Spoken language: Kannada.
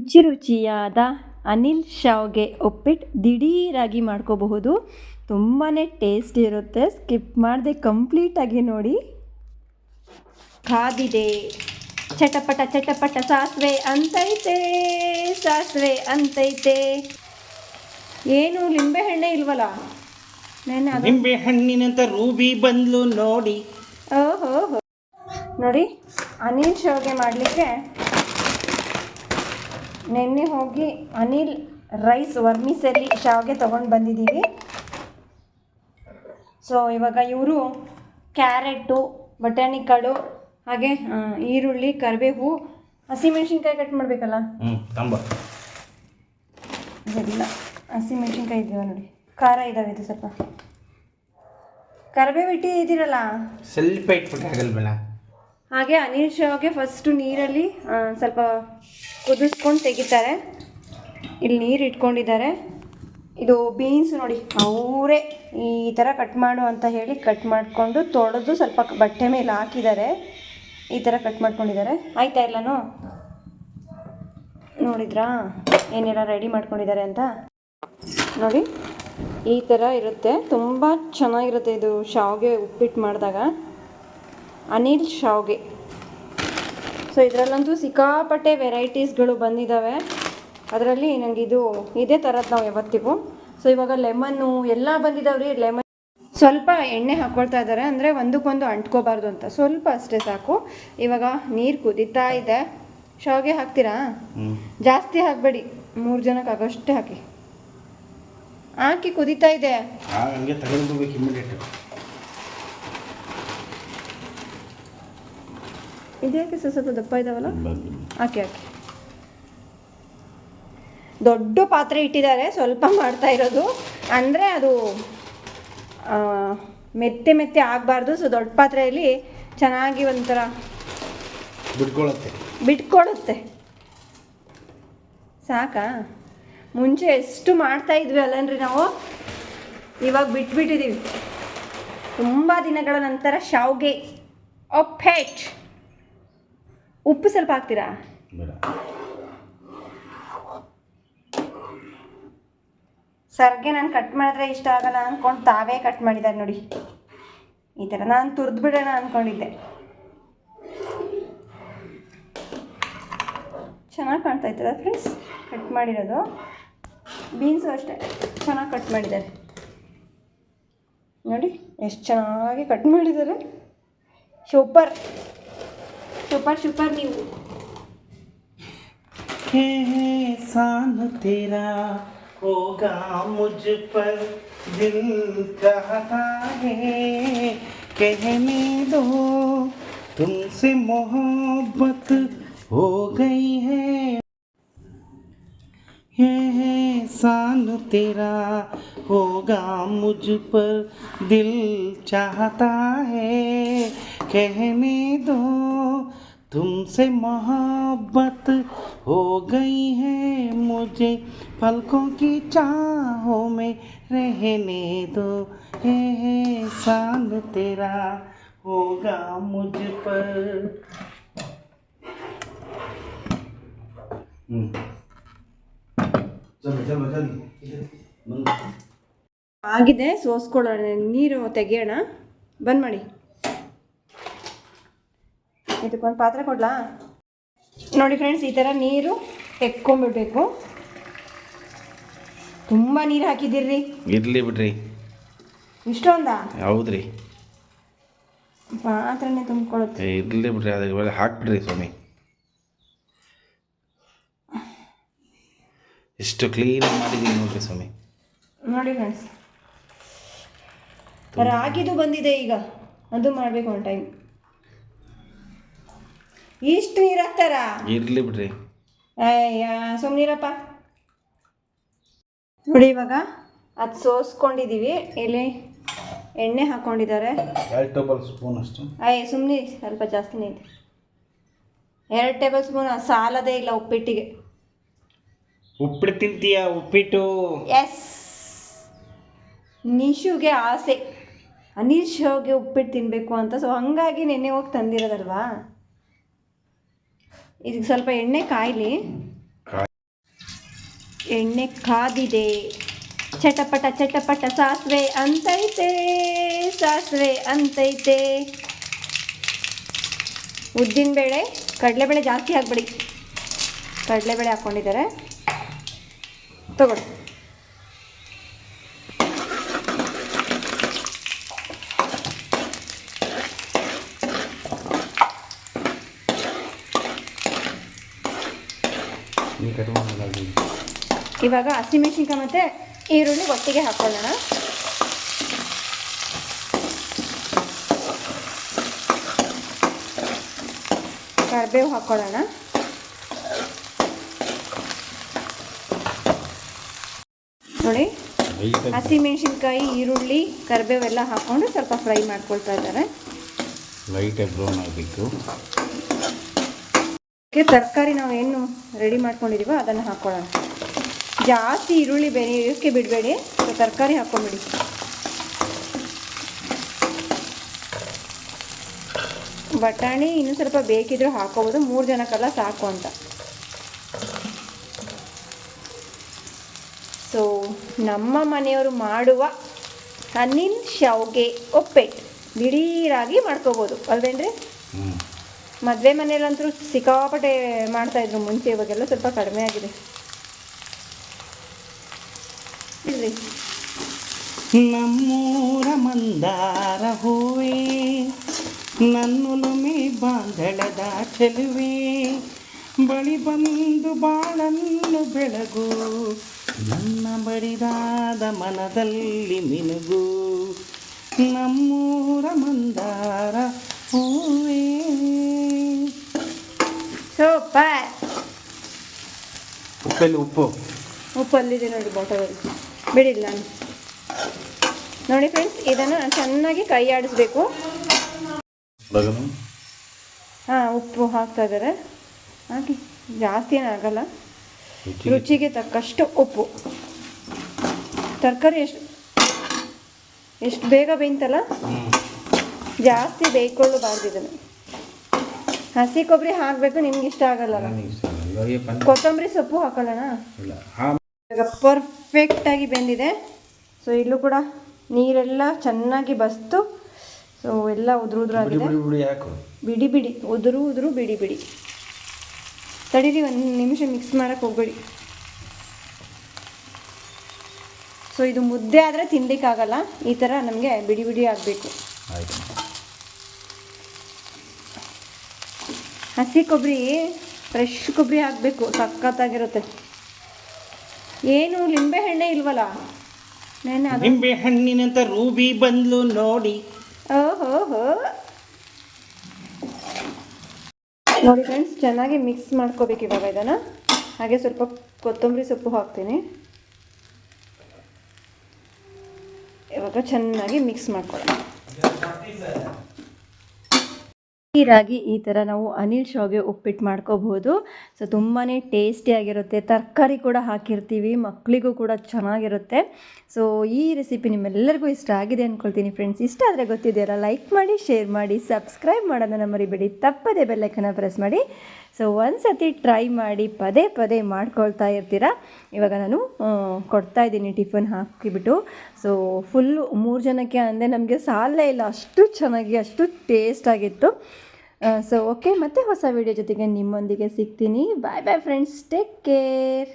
ರುಚಿ ರುಚಿಯಾದ ಅನಿಲ್ ಶಾವ್ಗೆ ಉಪ್ಪಿಟ್ಟು ದಿಢೀರಾಗಿ ಮಾಡ್ಕೋಬಹುದು. ತುಂಬಾ ಟೇಸ್ಟ್ ಇರುತ್ತೆ. ಸ್ಕಿಪ್ ಮಾಡದೆ ಕಂಪ್ಲೀಟಾಗಿ ನೋಡಿ. ಕಾದಿದೆ. ಚಟಪಟ ಚಟಪಟ ಸಾಸಿವೆ ಅಂತೈತೆ ಸಾಸಿವೆ ಅಂತೈತೆ. ಏನು ಲಿಂಬೆಹಣ್ಣೆ ಇಲ್ವಲ್ಲ? ನೆನ್ನೆ ಅದು. ನಿಂಬೆ ಹಣ್ಣಿನಂತ ರೂಬಿ ಬಂದ್ಲು ನೋಡಿ. ಓಹೋ ನೋಡಿ ಅನಿಲ್ ಶಾವ್ಗೆ ಮಾಡಲಿಕ್ಕೆ ನೆನ್ನೆ ಹೋಗಿ ಅನಿಲ್ ರೈಸ್ ವರ್ಮಿಸಲ್ಲಿ ಶಾವಿಗೆ ತೊಗೊಂಡು ಬಂದಿದ್ದೀವಿ ಸೊ ಇವಾಗ ಇವರು ಕ್ಯಾರೆಟು ಬಟಾಣಿಕಾಳು ಹಾಗೆ ಆ, ಈರುಳ್ಳಿ ಕರಿಬೇವು ಹಸಿಮೆಣ್ಸಿನ್ಕಾಯಿ ಕಟ್ ಮಾಡಬೇಕಲ್ಲ? ಇದೆಲ್ಲ ಹಸಿಮೆಣ್ಸಿನ್ಕಾಯಿ ಇದೆಯೋ ನೋಡಿ. ಖಾರ ಇದಾವೆ ಇದು ಸ್ವಲ್ಪ. ಕರಿಬೇವು ಇಟ್ಟಿದ್ದೀರಲ್ಲ? ಸ್ವಲ್ಪ ಇಟ್ಬಿಟ್ಟು ಹಾಗೆ ಅನಿಲ್ ಶಾವ್ಗೆ ಫಸ್ಟು ನೀರಲ್ಲಿ ಸ್ವಲ್ಪ ಕುದಿಸ್ಕೊಂಡು ತೆಗಿತಾರೆ. ಇಲ್ಲಿ ನೀರು ಇಟ್ಕೊಂಡಿದ್ದಾರೆ. ಇದು ಬೀನ್ಸ್ ನೋಡಿ, ಅವರೇ ಈ ಥರ ಕಟ್ ಮಾಡು ಅಂತ ಹೇಳಿ ಕಟ್ ಮಾಡಿಕೊಂಡು ತೊಳೆದು ಸ್ವಲ್ಪ ಬಟ್ಟೆ ಮೇಲೆ ಹಾಕಿದ್ದಾರೆ. ಈ ಥರ ಕಟ್ ಮಾಡ್ಕೊಂಡಿದ್ದಾರೆ. ಆಯ್ತಾ ಎಲ್ಲನೂ? ನೋಡಿದ್ರಾ? ಏನೆಲ್ಲ ರೆಡಿ ಮಾಡ್ಕೊಂಡಿದ್ದಾರೆ ಅಂತ? ನೋಡಿ, ಈ ಥರ ಇರುತ್ತೆ. ತುಂಬ ಚೆನ್ನಾಗಿರುತ್ತೆ ಇದು ಶಾವ್ಗೆ ಉಪ್ಪಿಟ್ಟು ಮಾಡಿದಾಗ. ಅನಿಲ್ ಶಾವ್ಗೆ. ಸೊ ಇದರಲ್ಲಂತೂ ಸಿಕ್ಕಾಪಟ್ಟೆ ವೆರೈಟೀಸ್ಗಳು ಬಂದಿದ್ದಾವೆ ಅದರಲ್ಲಿ ನನಗೆ ಇದು ಇದೇ ಥರದ್ದು ನಾವು ಯಾವತ್ತಿಗೂ. ಸೊ ಇವಾಗ ಲೆಮನ್ನು ಎಲ್ಲ ಬಂದಿದ್ದಾವ್ರಿ ಲೆಮನ್ ಸ್ವಲ್ಪ ಎಣ್ಣೆ ಹಾಕ್ಕೊಳ್ತಾ ಇದ್ದಾರೆ ಅಂದರೆ ಒಂದಕ್ಕೊಂದು ಅಂಟ್ಕೋಬಾರ್ದು ಅಂತ. ಸ್ವಲ್ಪ ಅಷ್ಟೇ ಸಾಕು. ಇವಾಗ ನೀರು ಕುದೀತಾ ಇದೆ. ಶಾವ್ಗೆ ಹಾಕ್ತೀರಾ? ಜಾಸ್ತಿ ಹಾಕಬೇಡಿ. ಮೂರು ಜನಕ್ಕೆ ಆಗೋಷ್ಟೇ ಹಾಕಿ. ಹಾಕಿ ಕುದೀತಾ ಇದೆ. ಇದ್ಯಾಕೆ ಸರ್ ಸ್ವಲ್ಪ ದಪ್ಪ ಇದಾವಲ್ಲ? ಹಾಕಿ ಓಕೆ ದೊಡ್ಡ ಪಾತ್ರೆ ಇಟ್ಟಿದ್ದಾರೆ ಸ್ವಲ್ಪ ಮಾಡ್ತಾ ಇರೋದು. ಅಂದರೆ ಅದು ಮೆತ್ತೆ ಮೆತ್ತೆ ಆಗಬಾರ್ದು. ಸೊ ದೊಡ್ಡ ಪಾತ್ರೆಯಲ್ಲಿ ಚೆನ್ನಾಗಿ ಒಂಥರ ಬಿಟ್ಕೊಳತ್ತೆ. ಬಿಟ್ಕೊಡುತ್ತೆ ಸಾಕಾ? ಮುಂಚೆ ಎಷ್ಟು ಮಾಡ್ತಾ ಇದ್ವಿ ಅಲ್ಲನ್ರಿ ನಾವು? ಇವಾಗ ಬಿಟ್ಬಿಟ್ಟಿದ್ದೀವಿ ತುಂಬ ದಿನಗಳ ನಂತರ ಶಾವ್ಗೆ. ಒಪ್ಪೆಟ್ ಉಪ್ಪು ಸ್ವಲ್ಪ ಹಾಕ್ತೀರಾ? ಬೇಡ. ಸರ್ಗೆ ನಾನು ಕಟ್ ಮಾಡಿದ್ರೆ ಇಷ್ಟ ಆಗಲ್ಲ ಅಂದ್ಕೊಂಡು ತಾವೇ ಕಟ್ ಮಾಡಿದ್ದಾರೆ ನೋಡಿ. ಈ ಥರ ನಾನು ತುರ್ದು ಬಿಡೋಣ ಅಂದ್ಕೊಂಡಿದ್ದೆ ಚೆನ್ನಾಗಿ ಕಾಣ್ತಾ ಇತ್ತಲ್ಲ ಫ್ರೆಂಡ್ಸ್ ಕಟ್ ಮಾಡಿರೋದು. ಬೀನ್ಸು ಅಷ್ಟೇ. ಚೆನ್ನಾಗಿ ಕಟ್ ಮಾಡಿದ್ದಾರೆ. ನೋಡಿ ಎಷ್ಟು ಚೆನ್ನಾಗಿ ಕಟ್ ಮಾಡಿದ್ದಾರೆ. ಸೂಪರ್ टुपर शुपर नहीं हुआ है एहसान तेरा होगा मुझ पर। दिल कहता है, कहने दो, तुमसे मोहब्बत हो गई है। ये सान तेरा होगा मुझ पर। दिल चाहता है कहने दो तुमसे मोहब्बत हो गई है मुझे पलकों की चाहों में रहने दो हे एहसान तेरा होगा मुझ पर चलो चलो जल्दी ಆಗಿದೆ ಸೋಸ್ಕೊಳ್ಳೋಣ ನೀರು ತೆಗಿಯೋಣ ಬಂದ್ ಮಾಡಿ ಇದಕ್ಕೊಂದು ಪಾತ್ರೆ ಕೊಡ್ಲಾ? ನೋಡಿ ಫ್ರೆಂಡ್ಸ್ ಈ ಥರ ನೀರು ಎಕ್ಕೊಂಬಿಡ್ಬೇಕು ತುಂಬ ನೀರು ಹಾಕಿದ್ದೀರಿ ಇರಲಿ ಬಿಡ್ರಿ. ಇಷ್ಟೊಂದಾ? ಹೌದ್ರಿ. ಪಾತ್ರೆನೇ ತುಂಬಿಕೊಳ್ಳುತ್ತೆ. ಇರಲಿ ಬಿಡ್ರಿ ಅದಕ್ಕೆ ಹಾಕ್ಬಿಡ್ರಿ ಸ್ವಾಮಿ. ಎಷ್ಟು ಕ್ಲೀನ್ ಮಾಡಿದ್ದೀನಿ ನೋಡ್ರಿ ಸ್ವಾಮಿ. ನೋಡಿ ಫ್ರೆಂಡ್ಸ್ ರಾಗಿದು ಬಂದಿದೆ ಈಗ. ಅದು ಮಾಡಬೇಕು ಒಂದು ಟೈಮ್ ಇಷ್ಟು ನೀರು ಹಾಕ್ತಾರ? ಇರ್ಲಿ ಬಿಡ್ರಿ. ಅಯ್ಯ ಸುಮ್ಮನಿರಪ್ಪ ನೋಡಿ ಇವಾಗ ಅದು ಸೋಸ್ಕೊಂಡಿದ್ದೀವಿ ಇಲ್ಲಿ ಎಣ್ಣೆ ಹಾಕೊಂಡಿದ್ದಾರೆ. ಎರಡು ಟೇಬಲ್ ಸ್ಪೂನ್ ಅಷ್ಟು ಅಯ್ಯ ಸುಮ್ಮನೆ ಸ್ವಲ್ಪ ಜಾಸ್ತಿನೇ ಇದೆ ಎರಡು ಟೇಬಲ್ ಸ್ಪೂನ್ ಸಾಲದೇ ಇಲ್ಲ ಉಪ್ಪಿಟ್ಟಿಗೆ. ಉಪ್ಪಿಟ್ಟು ತಿಂತೀಯ ಉಪ್ಪಿಟ್ಟು? ಎಸ್. ನಿಶುಗೆ ಆಸೆ. ಅನೀಶ್ ಹೋಗಿ ಉಪ್ಪಿಟ್ಟು ತಿನ್ನಬೇಕು ಅಂತ. ಸೊ ಹಾಗಾಗಿ ನೆನ್ನೆ ಹೋಗಿ ತಂದಿರೋದಲ್ವಾ? ಇದಕ್ಕೆ ಸ್ವಲ್ಪ ಎಣ್ಣೆ ಕಾಯಲಿ. ಎಣ್ಣೆ ಕಾದಿದೆ. ಚಟಪಟ ಚಟಪಟ ಸಾಸಿವೆ ಅಂತೈತೆ ಸಾಸಿವೆ ಅಂತೈತೆ. ಉದ್ದಿನಬೇಳೆ ಕಡಲೆಬೇಳೆ ಜಾಸ್ತಿ ಹಾಕ್ಬಿಡಿ ಕಡಲೆಬೇಳೆ ಹಾಕ್ಕೊಂಡಿದ್ದಾರೆ ತಗೊಳ್ಳಿ. ಇವಾಗ ಹಸಿಮೆಣಸಿನ್ಕಾಯಿ ಮತ್ತು ಈರುಳ್ಳಿ ಒಟ್ಟಿಗೆ ಹಾಕೊಳ್ಳೋಣ. ಕರಿಬೇವು ಹಾಕ್ಕೊಳ್ಳೋಣ ನೋಡಿ ಹಸಿಮೆಣ್ಸಿನ್ಕಾಯಿ ಈರುಳ್ಳಿ ಕರಿಬೇವೆಲ್ಲ ಹಾಕ್ಕೊಂಡು ಸ್ವಲ್ಪ ಫ್ರೈ ಮಾಡ್ಕೊಳ್ತಾ ಇದ್ದಾರೆ. ಲೈಟಾಗಿ ಬ್ರೌನ್ ಆಗಬೇಕು ತರಕಾರಿ ನಾವು ಏನು ರೆಡಿ ಮಾಡ್ಕೊಂಡಿದ್ದೀವೋ ಅದನ್ನು ಹಾಕ್ಕೊಳ್ಳೋಣ ಜಾಸ್ತಿ ಈರುಳ್ಳಿ ಬೆರೆಯೋಕ್ಕೆ ಬಿಡಬೇಡಿ. ತರಕಾರಿ ಹಾಕ್ಕೊಂಬಿಡಿ. ಬಟಾಣಿ ಇನ್ನೂ ಸ್ವಲ್ಪ ಬೇಕಿದ್ರೂ ಹಾಕೋಬೋದು ಮೂರು ಜನಕ್ಕೆಲ್ಲ ಸಾಕು ಅಂತ. ಸೊ ನಮ್ಮ ಮನೆಯವರು ಮಾಡುವ ಹಣ್ಣಿನ ಶಾವ್ಗೆ ಒಪ್ಪೆಟ್ಟು ದಿಢೀರಾಗಿ ಮಾಡ್ಕೋಬೋದು. ಅಲ್ವೇನ್ರಿ? ಮದುವೆ ಮನೆಯಲ್ಲಂತೂ ಸಿಕ್ಕಾಪಟ್ಟೆ ಮಾಡ್ತಾಯಿದ್ರು ಮುಂಚೆ, ಇವಾಗೆಲ್ಲ ಸ್ವಲ್ಪ ಕಡಿಮೆ ಆಗಿದೆ. ನಮ್ಮೂರ ಮಂದಾರ ಹೂವೇ ನನ್ನುಲುಮೆ ಬಾಂಧಳದ ಚೆಲುವೆ, ಬಳಿ ಬಂದು ಬಾಳನ್ನು ಬೆಳಗು, ನನ್ನ ಬಡಿದಾದ ಮನದಲ್ಲಿ ಮಿನುಗು. ನಮ್ಮೂರ ಮಂದಾರ ಹೂವೇ ಸೂಪರ್ ಉಪ್ಪಲ್ಲಿ ಉಪ್ಪು. ಉಪ್ಪು ಅಲ್ಲಿದೆ ನೋಡಿ ಬಾಟಲಲ್ಲಿ ಬಿಡಿಲ್ಲ ನಾನು. ನೋಡಿ ಫ್ರೆಂಡ್ಸ್ ಇದನ್ನು ಚೆನ್ನಾಗಿ ಕೈ ಆಡಿಸ್ಬೇಕು. ಹಾಂ ಉಪ್ಪು ಹಾಕ್ತಾ ಇದ್ದಾರೆ. ಹಾಕಿ ಜಾಸ್ತಿ ಏನಾಗಲ್ಲ ಆಗಲ್ಲ. ರುಚಿಗೆ? ರುಚಿಗೆ ತಕ್ಕಷ್ಟು ಉಪ್ಪು. ತರಕಾರಿ ಎಷ್ಟು ಎಷ್ಟು ಬೇಗ ಬೇಯ್ತಲ್ಲ? ಜಾಸ್ತಿ ಬೇಯ್ಕೊಳ್ಳಬಾರ್ದು ಇದನ್ನು. ಹಸಿ ಕೊಬ್ಬರಿ ಹಾಕಬೇಕು ನಿಮ್ಗೆ ಇಷ್ಟ ಆಗಲ್ಲ. ಕೊತ್ತಂಬರಿ ಸೊಪ್ಪು ಹಾಕೊಳ್ಳೋಣ ಈಗ ಪರ್ಫೆಕ್ಟಾಗಿ ಬೆಂದಿದೆ. ಸೊ ಇಲ್ಲೂ ಕೂಡ ನೀರೆಲ್ಲ ಚೆನ್ನಾಗಿ ಬಸ್ತು. ಸೊ ಎಲ್ಲ ಉದುರು ಉದುರು ಆಗಿದೆ ಬಿಡಿ ಬಿಡಿ ಯಾಕು? ಬಿಡಿ ಬಿಡಿ. ಉದುರು ಉದುರು ಬಿಡಿ ಬಿಡಿ. ತಡೀರಿ ಒಂದು ನಿಮಿಷ ಮಿಕ್ಸ್ ಮಾಡೋಕ್ಕೆ ಹೋಗ್ಬೇಡಿ. ಸೊ ಇದು ಮುದ್ದೆ ಆದರೆ ತಿನ್ಲಿಕ್ಕಾಗಲ್ಲ. ಈ ಥರ ನಮಗೆ ಬಿಡಿ ಬಿಡಿ ಆಗಬೇಕು ಆಯ್ತು ಹಸಿ ಕೊಬ್ಬರಿ ಫ್ರೆಶ್ ಕೊಬ್ಬರಿ ಹಾಕಬೇಕು ಸಖತ್ತಾಗಿರುತ್ತೆ. ಏನು ಲಿಂಬೆ ಹಣ್ಣೆ ಇಲ್ವಲ್ಲ? ನೆನೆ ನಿಂಬೆ ಹಣ್ಣಿನಂತ ರೂಬಿ ಬಂದ್ಲು ನೋಡಿ. ಓಹೋ ಹೋ ನೋಡಿ ಫ್ರೆಂಡ್ಸ್ ಚೆನ್ನಾಗಿ ಮಿಕ್ಸ್ ಮಾಡ್ಕೋಬೇಕು ಇವಾಗ ಇದನ್ನು. ಹಾಗೆ ಸ್ವಲ್ಪ ಕೊತ್ತಂಬರಿ ಸೊಪ್ಪು ಹಾಕ್ತೀನಿ. ಇವಾಗ ಚೆನ್ನಾಗಿ ಮಿಕ್ಸ್ ಮಾಡ್ಕೊಳ್ಳೋಣ. ನೀರಾಗಿ ಈ ಥರ ನಾವು ಅನಿಲ್ ಶಾವ್ಗೆ ಉಪ್ಪಿಟ್ಟು ಮಾಡ್ಕೋಬಹುದು ಸೊ ತುಂಬಾ ಟೇಸ್ಟಿಯಾಗಿರುತ್ತೆ ತರಕಾರಿ ಕೂಡ ಹಾಕಿರ್ತೀವಿ ಮಕ್ಕಳಿಗೂ ಕೂಡ ಚೆನ್ನಾಗಿರುತ್ತೆ. ಸೊ, ಈ ರೆಸಿಪಿ ನಿಮ್ಮೆಲ್ಲರಿಗೂ ಇಷ್ಟ ಆಗಿದೆ ಅಂದ್ಕೊಳ್ತೀನಿ ಫ್ರೆಂಡ್ಸ್. ಇಷ್ಟ ಆದರೆ ಗೊತ್ತಿದೆಯಲ್ಲ ಲೈಕ್ ಮಾಡಿ, ಶೇರ್ ಮಾಡಿ, ಸಬ್ಸ್ಕ್ರೈಬ್ ಮಾಡೋದನ್ನು ಮರಿಬೇಡಿ. ತಪ್ಪದೇ ಬೆಲ್ಲೈಕನ್ನ ಪ್ರೆಸ್ ಮಾಡಿ. ಸೊ ಒಂದು ಸತಿ ಟ್ರೈ ಮಾಡಿ ಪದೇ ಪದೇ ಮಾಡ್ಕೊಳ್ತಾ ಇರ್ತೀರಾ? ಇವಾಗ ನಾನು ಕೊಡ್ತಾ ಇದ್ದೀನಿ ಟಿಫನ್ ಹಾಕಿಬಿಟ್ಟು. ಸೊ ಫುಲ್ಲು ಮೂರು ಜನಕ್ಕೆ ಅಂದರೆ ನಮಗೆ ಸಾಲೇ ಇಲ್ಲ. ಅಷ್ಟು ಚೆನ್ನಾಗಿ, ಅಷ್ಟು ಟೇಸ್ಟ್ ಆಗಿತ್ತು. ಸೊ ಓಕೆ ಮತ್ತೆ ಹೊಸ ವಿಡಿಯೋ ಜೊತೆಗೆ ನಿಮ್ಮೊಂದಿಗೆ ಸಿಗ್ತೀನಿ. Bye bye friends take care